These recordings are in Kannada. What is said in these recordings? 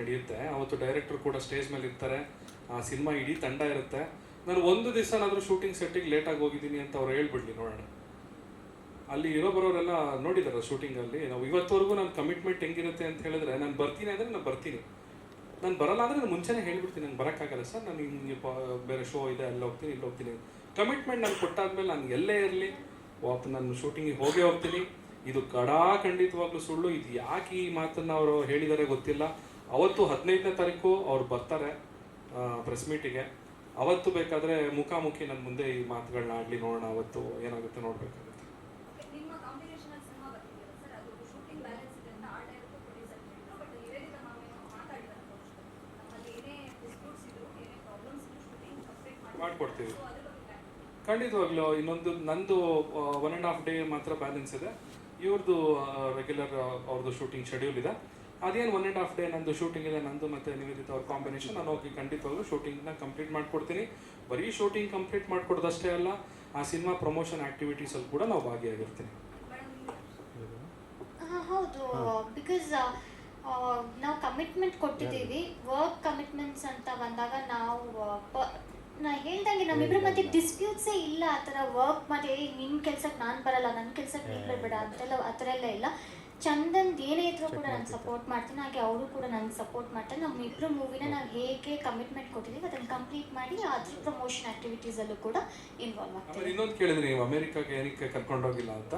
ನಡೆಯುತ್ತೆ. ಅವತ್ತು ಡೈರೆಕ್ಟರ್ ಕೂಡ ಸ್ಟೇಜ್ ಮೇಲೆ ಇರ್ತಾರೆ. ಆ ಸಿನಿಮಾ ಇಡೀ ತಂಡ ಇರುತ್ತೆ. ನಾನು ಒಂದು ದಿವಸನಾದರೂ ಶೂಟಿಂಗ್ ಸೆಟ್ಟಿಗೆ ಲೇಟಾಗಿ ಹೋಗಿದ್ದೀನಿ ಅಂತ ಅವ್ರು ಹೇಳ್ಬಿಡ್ಲಿ ನೋಡೋಣ. ಅಲ್ಲಿ ಇರೋ ಬರೋರೆಲ್ಲ ನೋಡಿದಾರೆ ಶೂಟಿಂಗಲ್ಲಿ ನಾವು ಇವತ್ತವರೆಗೂ ನನ್ನ ಕಮಿಟ್ಮೆಂಟ್ ಹೆಂಗಿರುತ್ತೆ ಅಂತ ಹೇಳಿದ್ರೆ ನಾನು ಬರ್ತೀನಿ ಅಂದರೆ ನಾನು ಬರ್ತೀನಿ. ನಾನು ಬರಲ್ಲ ಅಂದರೆ ನಾನು ಮುಂಚೆನೇ ಹೇಳ್ಬಿಡ್ತೀನಿ ನಾನು ಬರೋಕ್ಕಾಗಲ್ಲ ಸರ್. ನಾನು ಹಿಂಗೆ ಬೇರೆ ಶೋ ಇದೆ, ಅಲ್ಲಿ ಹೋಗ್ತೀನಿ, ಇಲ್ಲಿ ಹೋಗ್ತೀನಿ ಕಮಿಟ್ಮೆಂಟ್ ನಾನು ಕೊಟ್ಟಾದ್ಮೇಲೆ ನಾನು ಎಲ್ಲೇ ಇರಲಿ, ವಾಪ್, ನಾನು ಶೂಟಿಂಗಿಗೆ ಹೋಗೇ ಹೋಗ್ತೀನಿ. ಇದು ಕಡಾ ಖಂಡಿತವಾಗ್ಲೂ ಸುಳ್ಳು. ಇದು ಯಾಕೆ ಈ ಮಾತನ್ನು ಅವರು ಹೇಳಿದ್ದಾರೆ ಗೊತ್ತಿಲ್ಲ. ಅವತ್ತು ಹದಿನೈದನೇ ತಾರೀಕು ಅವ್ರು ಬರ್ತಾರೆ ಪ್ರೆಸ್ ಮೀಟಿಗೆ ಅವತ್ತು ಬೇಕಾದರೆ ಮುಖಾಮುಖಿ ನನ್ನ ಮುಂದೆ ಈ ಮಾತುಗಳನ್ನ ಆಗಲಿ ನೋಡೋಣ ಅವತ್ತು ಏನಾಗುತ್ತೆ ನೋಡಬೇಕಾಗುತ್ತೆ. ಮಾಡ್ಕೊಡ್ತೀವಿ. ಖಂಡಿತವಾಗ್ಲೂ ಇನ್ನೊಂದು ನಂದು ಒನ್ ಆ್ಯಂಡ್ ಹಾಫ್ ಡೇ ಮಾತ್ರ ಬ್ಯಾಲೆನ್ಸ್ ಇದೆ. ಇವ್ರದ್ದು ರೆಗ್ಯುಲರ್ ಅವ್ರದ್ದು ಶೂಟಿಂಗ್ ಶೆಡ್ಯೂಲ್ ಇದೆ. ಅದೇನು ಒನ್ ಆ್ಯಂಡ್ ಹಾಫ್ ಡೇ ನಂದು ಶೂಟಿಂಗ್ ಇದೆ ನಂದು ಮತ್ತು ನಿವೇದಿತ ಅವ್ರ ಕಾಂಬಿನೇಷನ್ ನಾನು ಹೋಗಿ ಖಂಡಿತವಾಗ್ಲೂ ಶೂಟಿಂಗ್ನ ಕಂಪ್ಲೀಟ್ ಮಾಡಿಕೊಡ್ತೀನಿ. ಬರೀ ಶೂಟಿಂಗ್ ಕಂಪ್ಲೀಟ್ ಮಾಡಿಕೊಡೋದಷ್ಟೇ ಅಲ್ಲ ಆ ಸಿನಿಮಾ ಪ್ರಮೋಷನ್ ಆ್ಯಕ್ಟಿವಿಟೀಸಲ್ಲಿ ಕೂಡ ನಾವು ಭಾಗಿಯಾಗಿರ್ತೀನಿ. ಹೌದು. ಬಿಕಾಸ್ ನಾವು ಕಮಿಟ್ಮೆಂಟ್ ಕೊಟ್ಟಿದ್ದೀವಿ. ವರ್ಕ್ ಕಮಿಟ್ಮೆಂಟ್ಸ್ ಅಂತ ಬಂದಾಗ ನಾವು ನಾ ಹೇಳ್ದಂಗೆ ನಮ್ಮಿಬ್ರ ಮಧ್ಯೆ ಡಿಸ್ಪ್ಯೂಟ್ಸೇ ಇಲ್ಲ. ಆ ಥರ ವರ್ಕ್ ಮಾಡಿ ನಿಮ್ಮ ನಿನ್ನ ಕೆಲ್ಸಕ್ಕೆ ನಾನು ಬರಲ್ಲ ನನ್ನ ಕೆಲ್ಸಕ್ಕೆ ನೀನು ಬರಬೇಡ ಅಂತೆಲ್ಲ ಆ ಥರ ಎಲ್ಲ ಇಲ್ಲ. ಚಂದನ್ ಏನೇ ಇದ್ರೂ ಕೂಡ ನಾನು ಸಪೋರ್ಟ್ ಮಾಡ್ತೀನಿ. ಹಾಗೆ ಅವರು ಕೂಡ ನನಗೆ ಸಪೋರ್ಟ್ ಮಾಡ್ತಾರೆ. ನಮ್ಮ ಇಬ್ಬರು ಮೂವಿನ ನಾವು ಹೇಗೆ ಕಮಿಟ್ಮೆಂಟ್ ಕೊಟ್ಟಿದ್ದೀವಿ ಅದನ್ನು ಕಂಪ್ಲೀಟ್ ಮಾಡಿ ಅದ್ರ ಪ್ರಮೋಷನ್ ಅಲ್ಲೂ ಕೂಡ ಇನ್ವಾಲ್ವ್ ಆಗ್ತಾರೆ ಆಗ್ತೀವಿ ಇನ್ನೊಂದು ಕೇಳಿದ್ರೆ ನೀವು ಅಮೆರಿಕಾಗೆ ಏನಕ್ಕೆ ಕರ್ಕೊಂಡೋಗಿಲ್ಲ ಅಂತ?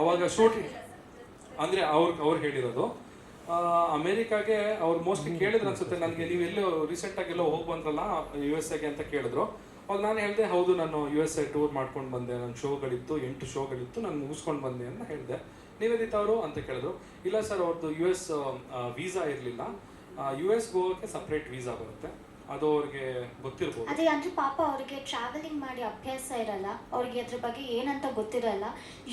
ಅವಾಗ ಶೂಟಿಂಗ್ ಅಂದರೆ ಅವ್ರು ಅವ್ರು ಹೇಳಿರೋದು ಅಮೆರಿಕಾಗೆ ಅವ್ರು ಮೋಸ್ಟ್ಲಿ ಕೇಳಿದ್ರು ಅನ್ಸುತ್ತೆ ನನಗೆ ನೀವು ಎಲ್ಲೋ ರೀಸೆಂಟಾಗಿ ಎಲ್ಲೋ ಹೋಗಿ ಬಂದ್ರಲ್ಲ ಯು ಎಸ್ ಎಗೆ ಅಂತ ಕೇಳಿದ್ರು. ಅವಾಗ ನಾನು ಹೇಳಿದೆ ಹೌದು ನಾನು ಯು ಎಸ್ ಎ ಟೂರ್ ಮಾಡ್ಕೊಂಡು ಬಂದೆ. ನನ್ನ ಶೋಗಳಿತ್ತು ಎಂಟು ಶೋಗಳಿತ್ತು ನಾನು ಮುಗಿಸ್ಕೊಂಡು ಬಂದೆ ಅಂತ ಹೇಳಿದೆ. ನಿವೇದಿತ ಅವರು ಅಂತ ಕೇಳಿದ್ರು. ಇಲ್ಲ ಸರ್ ಅವ್ರದ್ದು ಯು ಎಸ್ ವೀಸಾ ಇರಲಿಲ್ಲ. ಯು ಎಸ್ ಗೋವಾಕ್ಕೆ ಸಪ್ರೇಟ್ ವೀಸಾ ಬರುತ್ತೆ. ಅದು ಅವ್ರಿಗೆ ಗೊತ್ತಿರಬಹುದು ಅದೇ, ಅಂದ್ರೆ ಪಾಪ ಅವರಿಗೆ ಟ್ರಾವೆಲಿಂಗ್ ಮಾಡಿ ಅಭ್ಯಾಸ ಇರಲ್ಲ. ಅವ್ರಿಗೆ ಅದ್ರ ಬಗ್ಗೆ ಏನಂತ ಗೊತ್ತಿರಲ್ಲ.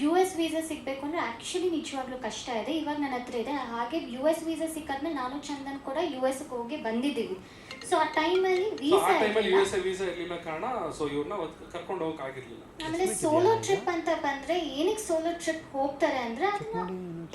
ಯು ಎಸ್ ವೀಸಾ ಸಿಗಬೇಕು ಅಂದ್ರೆ ಆ್ಯಕ್ಚುಲಿ ನಿಜವಾಗ್ಲೂ ಕಷ್ಟ ಇದೆ. ಇವಾಗ ನನ್ನ ಹತ್ರ ಇದೆ. ಹಾಗೆ ಯು ಎಸ್ ವೀಸಾ ಸಿಕ್ಕಾದ್ಮೇಲೆ ನಾನು ಚಂದನ್ ಕೂಡ ಯು ಎಸ್ ಹೋಗಿ ಬಂದಿದ್ದೀವಿ. ಸೊ ಆ ಟೈಮಲ್ಲಿ ವೀಸಾ ಟೈಮಲ್ಲಿ ಯು ಇರಲಿಲ್ಲ. ಎಸ್ ಎ ವೀಸಾ ಇರಲಿಲ್ಲ ಕಾರಣ ಸೊ ಇವ್ರನ್ನ ಕರ್ಕೊಂಡು ಹೋಗಕ್ ಆಗಿರ್ಲಿಲ್ಲ. ಆಮೇಲೆ ಸೋಲೋ ಟ್ರಿಪ್ ಅಂತ ಬಂದ್ರೆ ಏನಕ್ಕೆ ಸೋಲೋ ಟ್ರಿಪ್ ಹೋಗ್ತಾರೆ ಅಂದ್ರೆ ಅದನ್ನ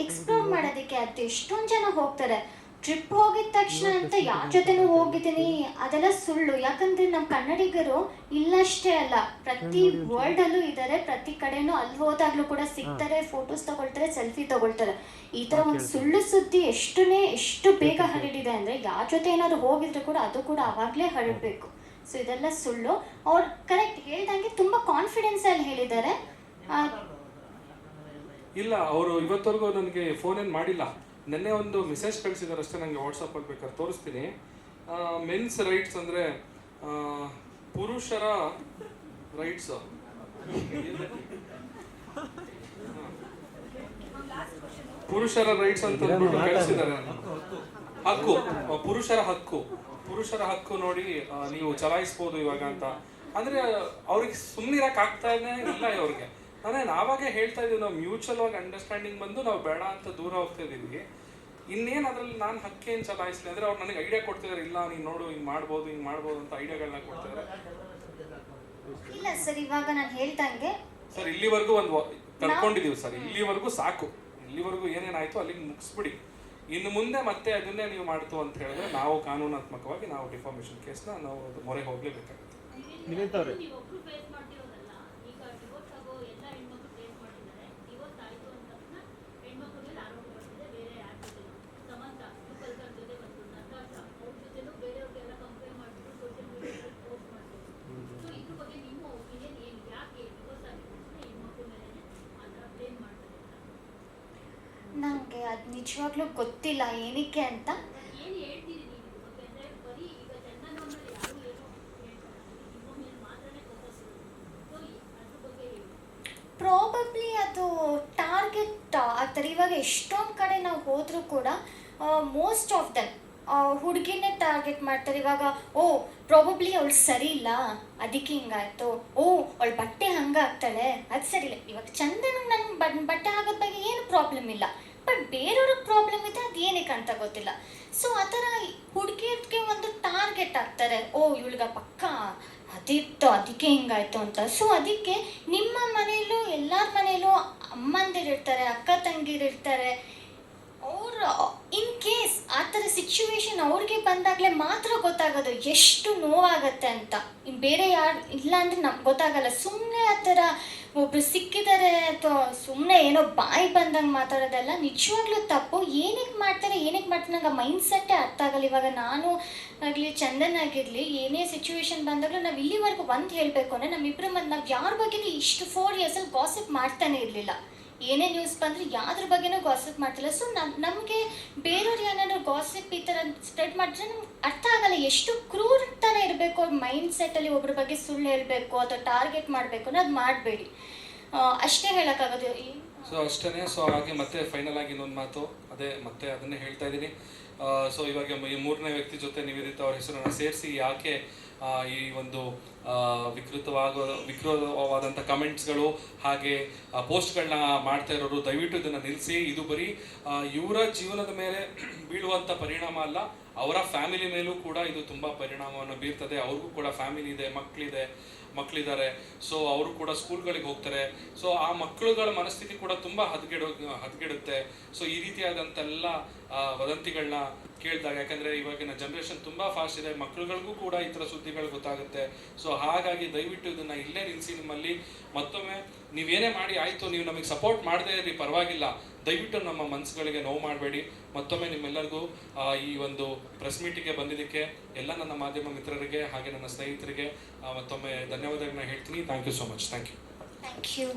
ಎಕ್ಸ್ಪ್ಲೋರ್ ಮಾಡೋದಕ್ಕೆ ಅದು ಎಷ್ಟೊಂದು ಜನ ಹೋಗ್ತಾರೆ. ಟ್ರಿಪ್ ಹೋಗಿದ ತಕ್ಷಣ ಅಂತ ಯಾರ ಜೊತೆನೂ ಹೋಗಿದ್ದೀನಿ. ಅದೆಲ್ಲ ಸುಳ್ಳು. ಯಾಕಂದ್ರೆ ನಮ್ಮ ಕನ್ನಡಿಗರು ಇಲ್ಲಷ್ಟೇ ಅಲ್ಲ. ಪ್ರತಿ ವರ್ಲ್ಡ್ ಅಲ್ಲೂ ಇದ್ದಾರೆ ಪ್ರತಿ ಕಡೆನೂ ಅಲ್ಲಿ ಹೋದಾಗ್ಲೂ ಕೂಡ ಸಿಗ್ತಾರೆ ಫೋಟೋಸ್ ತಗೊಳ್ತಾರೆ ಸೆಲ್ಫಿ ತಗೊಳ್ತಾರೆ. ಈ ತರ ಒಂದು ಸುಳ್ಳು ಸುದ್ದಿ ಎಷ್ಟುನೇ ಎಷ್ಟು ಬೇಗ ಹರಡಿದೆ ಅಂದ್ರೆ ಯಾರ ಜೊತೆ ಏನಾದ್ರು ಹೋಗಿದ್ರು ಕೂಡ ಅದು ಕೂಡ ಅವಾಗ್ಲೇ ಹರಡ್ಬೇಕು. ಸೊ ಇದೆಲ್ಲ ಸುಳ್ಳು. ಅವ್ರು ಕರೆಕ್ಟ್ ಹೇಳ್ದಂಗೆ ತುಂಬಾ ಕಾನ್ಫಿಡೆನ್ಸ್ ಅಲ್ಲಿ ಹೇಳಿದ್ದಾರೆ. ಇಲ್ಲ ಅವರು ಇವತ್ತವರೆಗೂ ನನಗೆ ಫೋನ್ ಏನು ಮಾಡಿಲ್ಲ. ನಿನ್ನೆ ಒಂದು ಮೆಸೇಜ್ ಕಳಿಸಿದ್ದಾರೆ ಅಷ್ಟೇ ನನಗೆ ವಾಟ್ಸಪ್ಪಲ್ಲಿ ಬೇಕಾದ್ರೆ ತೋರಿಸ್ತೀನಿ. ಮೆನ್ಸ್ ರೈಟ್ಸ್ ಅಂದರೆ ಪುರುಷರ ರೈಟ್ಸ್ ಪುರುಷರ ರೈಟ್ಸ್ ಅಂತ ಕಳಿಸಿದ್ದಾರೆ. ಹಕ್ಕು. ಪುರುಷರ ಹಕ್ಕು. ಪುರುಷರ ಹಕ್ಕು ನೋಡಿ ನೀವು ಚಲಾಯಿಸ್ಬೋದು ಇವಾಗ ಅಂತ. ಅಂದ್ರೆ ಅವ್ರಿಗೆ ಸುಮ್ಮನೆ ಇರಕ್ ಆಗ್ತಾನೆ ಇಲ್ಲ ಅವ್ರಿಗೆ ಅಂದ್ರೆ ನಾವಾಗೆ ಹೇಳ್ತಾ ಇದೀವಿ ನಾವು ಮ್ಯೂಚುವಲ್ ಆಗಿ ಅಂಡರ್ಸ್ಟ್ಯಾಂಡಿಂಗ್ ಬಂದು ನಾವು ಬೇಡ ಅಂತ ದೂರ ಹೋಗ್ತಾ ಇದೀವಿ ಇನ್ನೇನು ಅದ್ರಲ್ಲಿ ನಾನು ಹಕ್ಕೇನು ಚಲಾಯಿಸಲಿ? ಅಂದ್ರೆ ಅವ್ರು ನನಗೆ ಐಡಿಯಾ ಕೊಡ್ತಿದ್ದಾರೆ ಇಲ್ಲ ನೀನು ನೋಡು ಹಿಂಗೆ ಮಾಡ್ಬೋದು ಹಿಂಗೆ ಮಾಡ್ಬೋದು ಅಂತ ಐಡಿಯಾಗಳನ್ನ ಕೊಡ್ತಿದ್ದಾರೆ ಇಲ್ಲ ಸರ್ ಇವಾಗ ನಾನು ಹೇಳ್ದಂಗೆ ಸರ್ ಇಲ್ಲಿವರೆಗೂ ಒಂದು ಕರ್ಕೊಂಡಿದೀವಿ ಸರ್ ಇಲ್ಲಿವರೆಗೂ ಸಾಕು. ಇಲ್ಲಿವರೆಗೂ ಏನೇನಾಯ್ತು ಅಲ್ಲಿಗೆ ಮುಗಿಸ್ಬಿಡಿ. ಇನ್ನು ಮುಂದೆ ಮತ್ತೆ ಅದನ್ನೇ ನೀವು ಮಾಡ್ತು ಅಂತ ಹೇಳಿದ್ರೆ ನಾವು ಕಾನೂನಾತ್ಮಕವಾಗಿ ನಾವು ಡಿಫಾರ್ಮೇಶನ್ ಕೇಸ್ನ ನಾವು ಅದು ಮೊರೆ ಹೋಗ್ಲೇಬೇಕಾಗುತ್ತೆ ನಿವೇದಿತ ಅವ್ರೆ ನೀವೊಬ್ರು ಫೇಸ್ ಮಾಡ್ತಿರೋದಲ್ಲ ಈಗ ಡಿವೋರ್ಸ್ ಆಗೋ ಎಲ್ಲ ಹೆಣ್ಮಕ್ಳು ಫೇಸ್ ಮಾಡಿದ್ದಾರೆ ಡಿವೋರ್ಸ್ ಆಯ್ತು ಅಂದ ತಕ್ಷಣ ಹೆಣ್ಮಕ್ಳ ಮೇಲೆ ಆರೋಪ ಬರ್ತಿದೆ ಬೇರೆ ಯಾರ ಜೊತೆ ಸಮಂತ ಯುಗಲ್ಕರ್ ಜೊತೆ ಬಂತು ನತಾಶ ಅವ್ರ ಜೊತೆನೂ ಬೇರೆಯವ್ರಿಗೆಲ್ಲ ಕಂಪೇರ್ ಮಾಡಿಬಿಟ್ಟು ಸೋಷಿಯಲ್ ಮೀಡಿಯಾದಲ್ಲಿ ಪೋಸ್ಟ್ ಮಾಡ್ತಿದ್ರು ಸೊ ಇದ್ರ ಬಗ್ಗೆ ನಿಮ್ಮ ಒಪಿನಿಯನ್ ಏನು ಯಾಕೆ ಡಿವೋರ್ಸ್ ಆಗಿದ ತಕ್ಷಣ ಹೆಣ್ಮಕ್ಳ ಮೇಲೆ ಆ ಥರ ಬ್ಲೇಮ್ ಮಾಡ್ತಾರೆ ಅಂತ ನನಗೆ ಅದು ನಿಜವಾಗ್ಲೂ ಗೊತ್ತಿಲ್ಲ ಏನಕ್ಕೆ ಅಂತ ಏನು ಹೇಳ್ತೀರಿ ನೀವು ಇದ್ರ ಬಗ್ಗೆ ಅಂದರೆ ಬರೀ ಈಗ ಚಂದನ್ ಅವ್ರ ಮೇಲೆ ಯಾರು ಏನೋ ಹೇಳ್ತಾರೆ ನಿಮ್ಮ ಮೇಲೆ ಮಾತ್ರನೇ ಫೋಕಸ್ ಇರೋದು ಸೊ ಗೊತ್ತಿಲ್ಲ, ಏನಕ್ಕೆ ಅಂತ? ಪ್ರಾಬಬ್ಲಿ ಅದು ಟಾರ್ಗೆಟ್ ಆಗ್ತಾರೆ ಇವಾಗ ಎಷ್ಟೊಂದು ಕಡೆ ನಾವು ಹೋದರೂ ಕೂಡ ಮೋಸ್ಟ್ ಆಫ್ ದನ್ ಹುಡುಗಿನೇ ಟಾರ್ಗೆಟ್ ಮಾಡ್ತಾರೆ. ಇವಾಗ, ಓ ಪ್ರಾಬಬ್ಲಿ ಅವಳು ಸರಿ ಇಲ್ಲ, ಅದಕ್ಕೆ ಹಿಂಗಾಯ್ತು. ಓ, ಅವಳು ಬಟ್ಟೆ ಹಂಗಾಗ್ತಾಳೆ, ಅದು ಸರಿ ಇಲ್ಲ. ಇವಾಗ ಚಂದನ ನನ್ನ ಬಟ್ಟೆ ಆಗೋದ ಬಗ್ಗೆ ಏನು ಪ್ರಾಬ್ಲಮ್ ಇಲ್ಲ. ಬಟ್ ಬೇರೆಯವ್ರಿಗೆ ಪ್ರಾಬ್ಲಮ್ ಇದೆ ಅದು ಏನಕ್ಕೆ ಅಂತ ಗೊತ್ತಿಲ್ಲ. ಸೊ ಆ ಥರ ಹುಡುಗಿಯರಿಗೆ ಒಂದು ಟಾರ್ಗೆಟ್ ಆಗ್ತಾರೆ ಓ, ಇವಳಿಗೆ ಪಕ್ಕ, ಅದಿತ್ತು, ಅದಕ್ಕೆ ಹಿಂಗಾಯ್ತು ಅಂತ. ಸೊ ಅದಕ್ಕೆ ನಿಮ್ಮ ಮನೆಯಲ್ಲೂ ಎಲ್ಲರ ಮನೆಯಲ್ಲೂ ಅಮ್ಮಂದಿರು ಇರ್ತಾರೆ, ಅಕ್ಕ ತಂಗಿರಿರ್ತಾರೆ ಅವ್ರ ಇನ್ ಕೇಸ್ ಆ ಥರ ಸಿಚುವೇಶನ್ ಅವ್ರಿಗೆ ಬಂದಾಗಲೇ ಮಾತ್ರ ಗೊತ್ತಾಗೋದು ಎಷ್ಟು ನೋವಾಗತ್ತೆ ಅಂತ. ಬೇರೆ ಯಾರು ಇಲ್ಲ ಅಂದರೆ ನಮ್ಗೆ ಗೊತ್ತಾಗಲ್ಲ. ಸುಮ್ಮನೆ ಆ ಥರ ಒಬ್ರು ಸಿಕ್ಕಿದ್ದಾರೆ ಅಥವಾ ಸುಮ್ಮನೆ ಏನೋ ಬಾಯಿ ಬಂದಂಗೆ ಮಾತಾಡೋದೆಲ್ಲ, ನಿಜವಾಗ್ಲೂ ತಪ್ಪು. ಏನಕ್ಕೆ ಮಾಡ್ತಾರೆ ಏನಕ್ಕೆ ಮಾಡ್ತಾರೆ ನಂಗೆ ಮೈಂಡ್ ಸೆಟ್ಟೇ ಅರ್ಥ ಆಗಲ್ಲ. ಇವಾಗ ನಾನು ಆಗಲಿ, ಚಂದನ್ ಆಗಿರಲಿ, ಏನೇ ಸಿಚುವೇಶನ್ ಬಂದಾಗಲೂ ನಾವು ಇಲ್ಲಿವರೆಗೂ ಒಂದು ಹೇಳಬೇಕು ಅಂದರೆ ನಮ್ಮಿಬ್ಬರ ಮತ್ತು ನಾವು ಯಾರ ಬಗ್ಗೆ ಇಷ್ಟು ಫೋರ್ ಇಯರ್ಸಲ್ಲಿ ಗಾಸಿಪ್ ಮಾಡ್ತಾನೆ ಇರಲಿಲ್ಲ. ಏನೇ ನ್ಯೂಸ್ ಬಂದ್ರೆ ಯಾವ್ದ್ರ ಬಗ್ಗೆನೂ ಗಾಸಿಪ್ ಮಾಡ್ತಿಲ್ಲ. ಸೊ ನಮ್ಗೆ ಬೇರೆಯವ್ರು ಏನಾದ್ರು ಗಾಸಿಪ್ ಈ ಥರ ಸ್ಪ್ರೆಡ್ ಮಾಡಿದ್ರೆ ನಮ್ಗೆ ಅರ್ಥ ಆಗಲ್ಲ ಎಷ್ಟು ಕ್ರೂರತನ ಇರಬೇಕು ಅವ್ರ ಮೈಂಡ್ ಸೆಟ್ಟಲ್ಲಿ ಒಬ್ಬರ ಬಗ್ಗೆ ಸುಳ್ಳು ಹೇಳಬೇಕು ಅಥವಾ ಟಾರ್ಗೆಟ್ ಮಾಡಬೇಕು ಅನ್ನೋದು ಮಾಡಬೇಡಿ. ಅಷ್ಟೇ ಹೇಳೋಕ್ಕಾಗೋದು. ಸೊ ಅಷ್ಟೇ ಸೊ ಹಾಗೆ ಮತ್ತೆ ಫೈನಲ್ ಆಗಿ ಇನ್ನೊಂದು ಮಾತು. ಅದೇ ಮತ್ತೆ ಅದನ್ನೇ ಹೇಳ್ತಾ ಇದ್ದೀನಿ. ಸೊ ಇವಾಗ ಈ ಮೂರನೇ ವ್ಯಕ್ತಿ ಜೊತೆ ನಿವೇದಿತ ಅವ್ರ ಹೆಸರನ್ನು ಸೇರಿಸಿ ಯಾಕೆ ಈ ಒಂದು ವಿಕೃತವಾಗ, ವಿಕೃತವಾದಂಥ ಕಮೆಂಟ್ಸ್ಗಳು ಹಾಗೆ ಪೋಸ್ಟ್ಗಳನ್ನ ಮಾಡ್ತಾ ಇರೋರು ದಯವಿಟ್ಟು ಇದನ್ನು ನಿಲ್ಲಿಸಿ. ಇದು ಬರೀ ಇವರ ಜೀವನದ ಮೇಲೆ ಬೀಳುವಂಥ ಪರಿಣಾಮ ಅಲ್ಲ. ಅವರ ಫ್ಯಾಮಿಲಿ ಮೇಲೂ ಕೂಡ ಇದು ತುಂಬ ಪರಿಣಾಮವನ್ನು ಬೀರ್ತದೆ. ಅವ್ರಿಗೂ ಕೂಡ ಫ್ಯಾಮಿಲಿ ಇದೆ ಮಕ್ಕಳಿದೆ ಮಕ್ಕಳಿದ್ದಾರೆ ಸೊ ಅವರು ಕೂಡ ಸ್ಕೂಲ್ಗಳಿಗೆ ಹೋಗ್ತಾರೆ. ಸೊ ಆ ಮಕ್ಕಳುಗಳ ಮನಸ್ಥಿತಿ ಕೂಡ ತುಂಬ ಹದಗೆಡೋ, ಹದಗೆಡುತ್ತೆ. ಸೊ ಈ ರೀತಿಯಾದಂತೆಲ್ಲ ವದಂತಿಗಳನ್ನ ಕೇಳಿದಾಗ, ಯಾಕಂದರೆ ಇವಾಗಿನ ಜನ್ರೇಷನ್ ತುಂಬ ಫಾಸ್ಟ್ ಇದೆ. ಮಕ್ಕಳುಗಳಿಗೂ ಕೂಡ ಈ ಥರ ಸುದ್ದಿಗಳು ಗೊತ್ತಾಗುತ್ತೆ. ಸೊ ಹಾಗಾಗಿ ದಯವಿಟ್ಟು ಇದನ್ನು ಇಲ್ಲೇ ನಿಲ್ಲಿಸಿ ನಿಮ್ಮಲ್ಲಿ. ಮತ್ತೊಮ್ಮೆ, ನೀವೇನೇ ಮಾಡಿ ಆಯಿತು, ನೀವು ನಮಗೆ ಸಪೋರ್ಟ್ ಮಾಡದೇ ಇರಿ ಪರವಾಗಿಲ್ಲ. ದಯವಿಟ್ಟು ನಮ್ಮ ಮನಸ್ಸುಗಳಿಗೆ ನೋವು ಮಾಡಬೇಡಿ. ಮತ್ತೊಮ್ಮೆ ನಿಮ್ಮೆಲ್ಲರಿಗೂ ಈ ಒಂದು ಪ್ರೆಸ್ ಮೀಟಿಗೆ ಬಂದಿದ್ದಕ್ಕೆ ಎಲ್ಲ ನನ್ನ ಮಾಧ್ಯಮ ಮಿತ್ರರಿಗೆ ಹಾಗೆ ನನ್ನ ಸ್ನೇಹಿತರಿಗೆ ಮತ್ತೊಮ್ಮೆ ಧನ್ಯವಾದಗಳನ್ನ ಹೇಳ್ತೀನಿ. Thank you so much thank you thank you